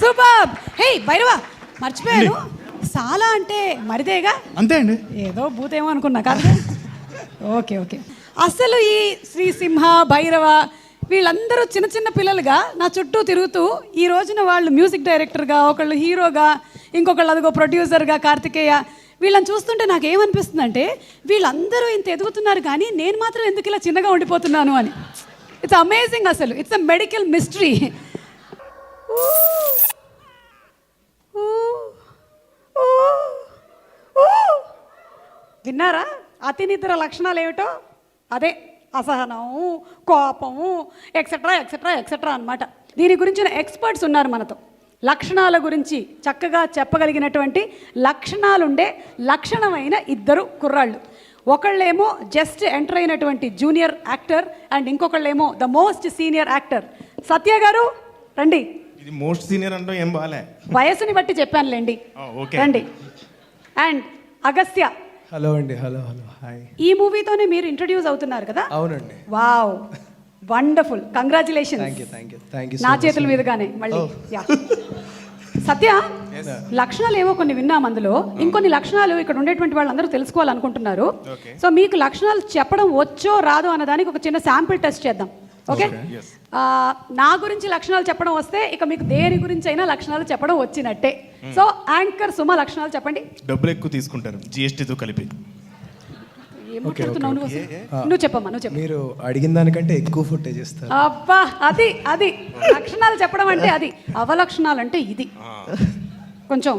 Super. హే భైరవ మర్చిపోయాను. చాలా అంటే మరిదేగా? అంతే అండి. ఏదో భూతేమో అనుకున్నా కాదు ఓకే ఓకే. అసలు ఈ శ్రీ సింహ భైరవ వీళ్ళందరూ చిన్న చిన్న పిల్లలుగా నా చుట్టూ తిరుగుతూ ఈ రోజున వాళ్ళు మ్యూజిక్ డైరెక్టర్గా ఒకళ్ళు హీరోగా ఇంకొకళ్ళు అదిగో ప్రొడ్యూసర్గా కార్తికేయ వీళ్ళని చూస్తుంటే నాకు ఏమనిపిస్తుందంటే వీళ్ళందరూ ఇంత ఎదుగుతున్నారు కానీ నేను మాత్రం ఎందుకు ఇలా చిన్నగా ఉండిపోతున్నాను అని. ఇట్స్ అమేజింగ్ అసలు. ఇట్స్ అ మెడికల్ మిస్టరీ విన్నారా? అతి నిద్ర లక్షణాలు ఏమిటో? అదే అసహనము కోపము ఎక్సెట్రా ఎక్సెట్రా ఎక్సెట్రా అనమాట దీని గురించిన ఎక్స్పర్ట్స్ ఉన్నారు మనతో. లక్షణాల గురించి చక్కగా చెప్పగలిగినటువంటి లక్షణాలుండే లక్షణమైన ఇద్దరు కుర్రాళ్ళు. ఒకళ్ళేమో జస్ట్ ఎంటర్ అయినటువంటి junior actor and ఇంకొకళ్ళేమో the most senior actor Satya గారు రండి. ఇది మోస్ట్ సీనియర్ అంటాం ఏం బాలే. వయసుని బట్టి చెప్పానులేండి. ఓకే. రండి. అండ్ అగస్త్య. హలో అండి హలో హలో హాయ్. ఈ మూవీతోనే మీరు ఇంట్రడ్యూస్ అవుతున్నారు కదా? అవునండి. Wow. Wonderful. Congratulation thank you thank you thank you నా చేతుల మీదుగానే మళ్ళీ. యా. సత్య లక్షణాలు ఏవో కొన్ని విన్నాం అందులో. ఇంకొన్ని లక్షణాలు ఇక్కడ ఉండేటువంటి వాళ్ళందరూ తెలుసుకోవాలనుకుంటున్నారు. సో మీకు లక్షణాలు చెప్పడం వచ్చో రాదో అన్న దానికి ఒక చిన్న శాంపిల్ టెస్ట్ చేద్దాం. ఓకే? నా గురించి లక్షణాలు చెప్పడం వస్తే ఇక మీకు దేని గురించి అయినా లక్షణాలు చెప్పడం వచ్చినట్టే. సో యాంకర్ సుమ లక్షణాలు చెప్పండి. డబ్బులు ఎక్కువ తీసుకుంటారు. జిఎస్టీతో కలిపి. నువ్వు చెప్పమ్మా నువ్వు చెప్పు. మీరు అడిగిన దానికంటే ఎక్కువ ఫుటేజ్ ఇస్తారు. అబ్బా అది అది. లక్షణాలు చెప్పడం అంటే అది. అవలక్షణాలు అంటే ఇది కొంచెం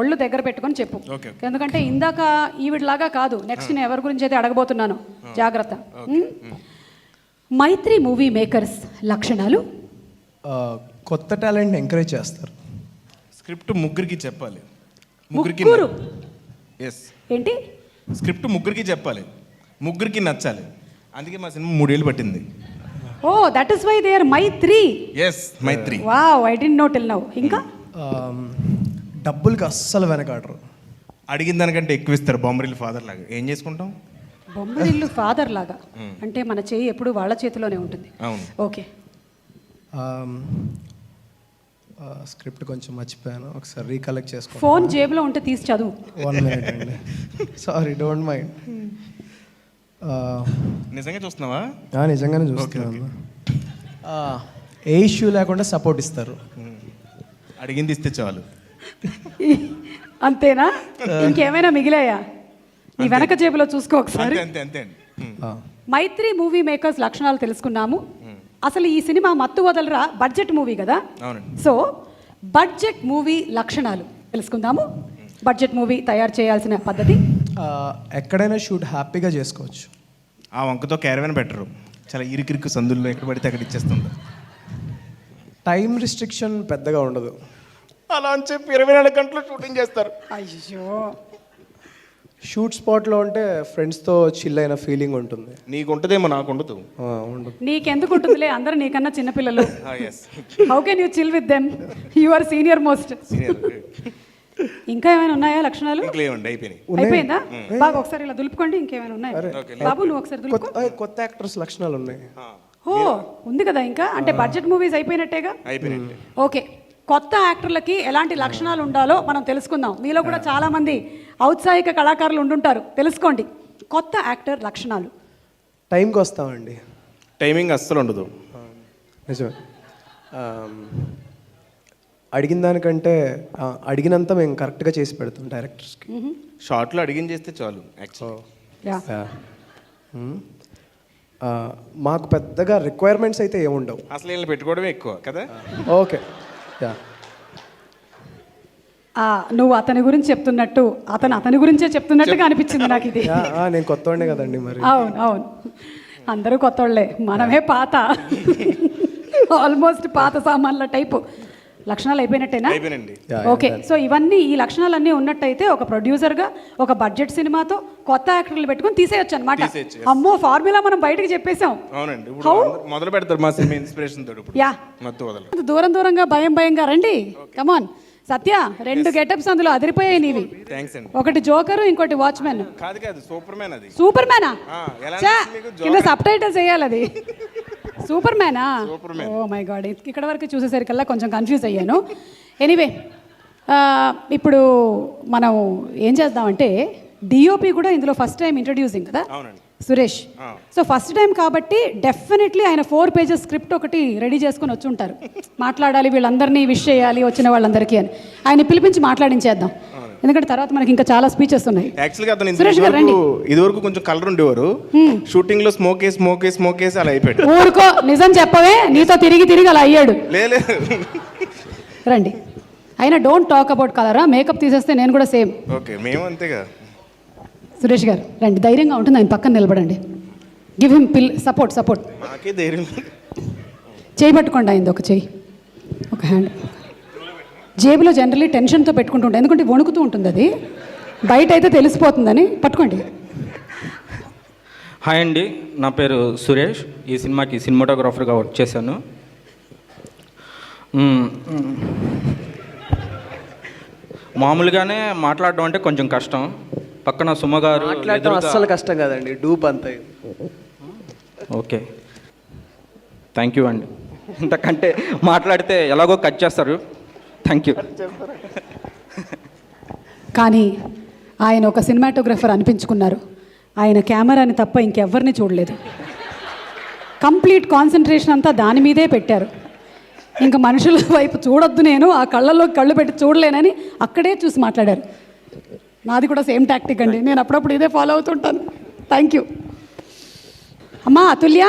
ఒళ్ళు దగ్గర పెట్టుకొని చెప్పు. ఎందుకంటే ఇందాక ఈవిడలాగా కాదు. నెక్స్ట్ నేను ఎవరి గురించి అయితే అడగబోతున్నాను? జాగ్రత్త. ఉమ్? మైత్రి మూవీ మేకర్స్ లక్షణాలు? కొత్త టాలెంట్ ఎంకరేజ్ చేస్తారు. స్క్రిప్ట్ ముగ్గురికి చెప్పాలి. ముగ్గురికి ముగ్గురు? ఎస్ ఏంటి? స్క్రిప్ట్ ముగ్గురికి చెప్పాలి. ముగ్గురికి నచ్చాలి. అందుకే మా సినిమా మూడేళ్ళు పట్టింది. ఓ that is why there Mythri. Yes Mythri. Wow I didn't know till now ఇంకా? డబ్బులకి అస్సలు వెనకాడరు. అడిగిన దానికంటే ఎక్కువ ఇస్తారు బొమ్మరిల్ ఫాదర్ లాగా. ఏం చేసుకుంటాం? బొమ్మరిల్లు ఫాదర్ లాగా. అంటే మన చేయి ఎప్పుడు వాళ్ళ చేతిలోనే ఉంటుంది. అవును. ఓకే. స్క్రిప్ట్ కొంచెం మర్చిపోయాను. ఒకసారి రీకలెక్ట్ చేసుకో. ఫోన్ జేబులో ఉంటే తీసి చదువు. వన్ మినిట్ అండి. సారీ డోంట్ మైండ్ నిజంగా చూస్తున్నావా? నిజంగానే చూస్తున్నాను. ఆ, ఏ ఇష్యూ లేకుండా సపోర్ట్ ఇస్తారు. అడిగింది ఇస్తే చాలు. అంతేనా? ఇంకేమైనా మిగిలాయా? ఈ వెనక జేబులో చూసుకో ఒకసారి. అంతే అంతే అంతే. అండి ఉమ్. ఆ, మైత్రి మూవీ మేకర్స్ లక్షణాలు తెలుసుకున్నాము. అసలు ఈ cinema Mathu Vadalara? Budget movie కదా? అవునండి. సో బడ్జెట్ మూవీ లక్షణాలు తెలుసుకుందాము. బడ్జెట్ మూవీ తయారు చేయాల్సిన పద్ధతి? ఎక్కడైనా షూట్ హ్యాపీగా చేసుకోవచ్చు. ఆ వంకతో క్యారవెన్ పెట్టరు. చాలా ఇరుకిరుకు సందుల్లో ఎక్కడ పడితే అక్కడ ఇచ్చేస్తుంది. టైం రిస్ట్రిక్షన్ పెద్దగా ఉండదు. అలా అని చెప్పి ఇరవై నాలుగు గంటలు షూటింగ్ చేస్తారు. అయ్యో. షూట్ స్పాట్లో ఉంటే ఫ్రెండ్స్తో చిల్ అయిన ఫీలింగ్ ఉంటుంది. నీకు ఉంటుందేమో నాకు ఉండదు ఆ, ఉండదు నీకెందుకు ఉంటుందిలే అందరూ నీకన్నా చిన్నపిల్లలు. Yes how can you chill with them you are senior most senior ఇంకా ఏమైనా ఉన్నాయా లక్షణాలు? ఇంకేమండి అయిపోయినాయి. అయిపోయిందా? బాగా ఒకసారి ఇలా దులుపుకోండి ఇంకేమైనా ఉన్నాయా? బాబు నువ్వు ఒకసారి దులుపుకో. కొత్త ఆ, కొత్త యాక్టర్స్ లక్షణాలు ఉన్నాయి. ఓ ఉంది కదా ఇంకా? అంటే బడ్జెట్ మూవీస్ అయిపోయినట్టేగా? అయిపోయినట్టే ఓకే. కొత్త యాక్టర్లకి ఎలాంటి లక్షణాలు ఉండాలో మనం తెలుసుకుందాం. మీలో కూడా చాలా మంది ఔత్సాహిక కళాకారులు ఉండుంటారు. తెలుసుకోండి. కొత్త యాక్టర్ లక్షణాలు. టైంకి వస్తామండి. టైమింగ్ అస్సలు ఉండదు. నిజమే. అడిగిన దానికంటే అడిగినంత మేము కరెక్ట్గా చేసి పెడతాం డైరెక్టర్స్కి. షార్ట్లో అడిగిన చేస్తే చాలు మాకు పెద్దగా రిక్వైర్మెంట్స్ అయితే ఏముండవు. అసలు వీళ్ళని పెట్టుకోవడమే ఎక్కువ కదా? ఓకే. నువ్వు అతని గురించి చెప్తున్నట్టు అతను అతని గురించే చెప్తున్నట్టుగా అనిపించింది నాకు ఇది నేను కొత్తవాడినే కదండి మరి. అవును అవును. అందరూ కొత్త వాళ్ళే మనమే పాత. ఆల్మోస్ట్ పాత సామాన్ల టైపు లక్షణాలు అయిపోయినట్టేనా? ఓకే సో ఇవన్నీ ఈ లక్షణాలన్నీ ఉన్నట్టయితే ఒక ప్రొడ్యూసర్గా ఒక బడ్జెట్ సినిమాతో కొత్త యాక్టర్లు పెట్టుకొని తీసేయచ్చు అనమాట అమ్మో ఫార్ములా మనం బయటకు చెప్పేశాం. అవునండి ఇప్పుడు అందరూ మొదలు పెడతారు మా సినిమా ఇన్స్పిరేషన్ యా దూరం దూరంగా భయం భయంగా రండి. కమాన్ సత్య రెండు గెటప్స్ అందులో అదిరిపోయాయి నీవి. ఒకటి జోకరు ఇంకోటి వాచ్మెన్ కాదు కాదు సూపర్ మ్యాన్ అది సూపర్ మ్యానా కింద సబ్ టైటిల్స్ వేయాలి అది సూపర్ మ్యానా. ఓ మై గాడ్ ఇక్కడ వరకు చూసేసరికల్లా కొంచెం కన్ఫ్యూజ్ అయ్యాను. ఎనీవే ఇప్పుడు మనం ఏం చేద్దామంటే డిఓపి కూడా ఇందులో ఫస్ట్ టైం ఇంట్రడ్యూసింగ్ కదా? సురేష్. సో ఫస్ట్ టైం కాబట్టి డెఫినెట్లీ ఆయన ఫోర్ పేజెస్ స్క్రిప్ట్ ఒకటి రెడీ చేసుకొని వచ్చి ఉంటారు. మాట్లాడాలి వీళ్ళందరినీ విష్ చేయాలి వచ్చిన వాళ్ళందరికీ అని. ఆయన పిలిపించి మాట్లాడించేద్దాం. ఎందుకంటే తర్వాత మనకి ఇంకా చాలా స్పీచెస్ ఉన్నాయి. యాక్చువల్గా అతను సురేష్ గారు ఇదివరకు ఇదివరకు కొంచెం కలర్ ఉండేవారు. షూటింగ్లో స్మోక్ వేసి స్మోక్ వేసి స్మోక్ వేసి అలా అయిపోయాడు. ఊరుకో నిజం చెప్పవే నీతో తిరిగి తిరిగి అలా అయ్యాడు. లేదు రండి. అయినా డోంట్ టాక్ అబౌట్ కలరా మేకప్ తీసేస్తే నేను కూడా సేమ్ ఓకే మేము అంతేగా. సురేష్ గారు రండి. ధైర్యంగా ఉంటుంది ఆయన పక్కన నిలబడండి. Give him full support support ధైర్యం. చేయి పట్టుకోండి అయింది ఒక చేయి. ఒక హ్యాండ్ జేబులో జనరల్లీ టెన్షన్తో పెట్టుకుంటుంటాం ఎందుకంటే వణుకుతూ ఉంటుంది అది. బయట అయితే తెలిసిపోతుందని. పట్టుకోండి. హాయ్ అండి. నా పేరు సురేష్. ఈ సినిమాకి సినిమాటోగ్రాఫర్గా వర్క్ చేశాను. మ్మ్, మ్మ్. మామూలుగానే మాట్లాడడం అంటే కొంచెం కష్టం. పక్కన సుమ గారు మాట్లాడటం ఎదురుగా- అస్సలు కష్టం కాదండి. డూప్ అంతా. ఇది. ఓకే. థ్యాంక్ యూ అండి. ఇంతకంటే మాట్లాడితే ఎలాగో కట్ చేస్తారు. థ్యాంక్ యూ కానీ ఆయన ఒక సినిమాటోగ్రఫర్ అనిపించుకున్నారు. ఆయన కెమెరాని తప్ప ఇంకెవ్వరిని చూడలేదు. కంప్లీట్ కాన్సన్ట్రేషన్ అంతా దాని మీదే పెట్టారు. ఇంకా మనుషుల వైపు చూడొద్దు నేను ఆ కళ్ళల్లో కళ్ళు పెట్టి చూడలేనని అక్కడే చూసి మాట్లాడారు. నాది కూడా సేమ్ టాక్టిక్ అండి. నేను అప్పుడప్పుడు ఇదే ఫాలో అవుతుంటాను. థ్యాంక్ యూ అమ్మా అతుల్య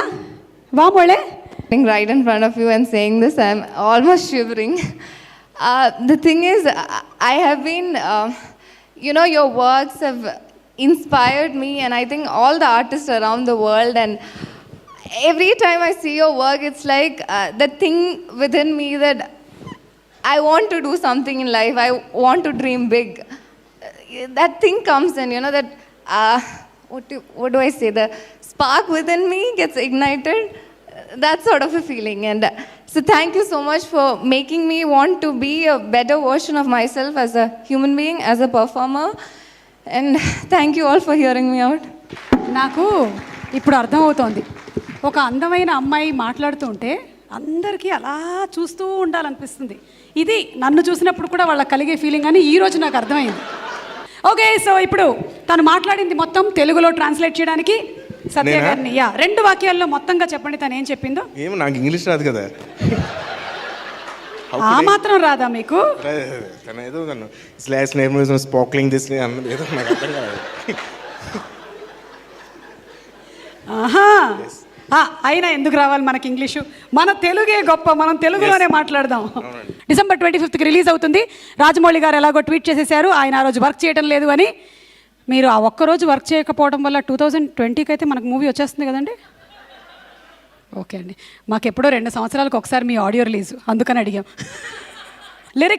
వా మోళే right in front of you and saying this, I'm almost shivering. Uh, the thing is, I- have been, uh, you know, your works have inspired me, and I think all the artists around the world. And every time I see your work, it's like uh, the thing within me that I want to do something in life. I want to dream big. That thing comes in, you know, that, uh, what, do, what do I say? The spark within me gets ignited. That sort of a feeling. And so, thank you so much for making me want to be a better version of myself as a human being, as a performer. And thank you all for hearing me out. నాకు ఇప్పుడు అర్థమవుతోంది ఒక అందమైన అమ్మాయి మాట్లాడుతూ ఉంటే అందరికీ అలా చూస్తూ ఉండాలనిపిస్తుంది ఇది నన్ను చూసినప్పుడు కూడా వాళ్ళకి కలిగే ఫీలింగ్ అని ఈరోజు నాకు అర్థమైంది ఓకే సో ఇప్పుడు తను మాట్లాడింది మొత్తం తెలుగులో ట్రాన్స్లేట్ చేయడానికి సత్య? గారిని. యా రెండు వాక్యాల్లో మొత్తంగా చెప్పండి తను ఏం చెప్పిందో. ఏమో నాకు ఇంగ్లీష్ రాదు కదా. ఆ మాత్రం రాదా మీకు? తను ఏదో తను స్లాష్ నేమ్ స్పాక్లింగ్ దిస్ అన్నది ఏదో నాకు అర్థం కాదు ఆహా. ఆ, అయినా ఎందుకు రావాలి మనకి ఇంగ్లీషు? మన తెలుగే గొప్ప మనం తెలుగులోనే మాట్లాడదాం. డిసెంబర్ ట్వంటీ ఫిఫ్త్కి రిలీజ్ అవుతుంది. రాజమౌళి గారు ఎలాగో ట్వీట్ చేసేసారు ఆయన ఆ రోజు వర్క్ చేయడం లేదు అని. మీరు ఆ ఒక్కరోజు వర్క్ చేయకపోవడం వల్ల టూ థౌజండ్ ట్వంటీకి అయితే మనకు మూవీ వచ్చేస్తుంది కదండి? ఓకే అండి. మాకు ఎప్పుడో రెండు సంవత్సరాలకు ఒకసారి మీ ఆడియో రిలీజ్. అందుకని అడిగాం.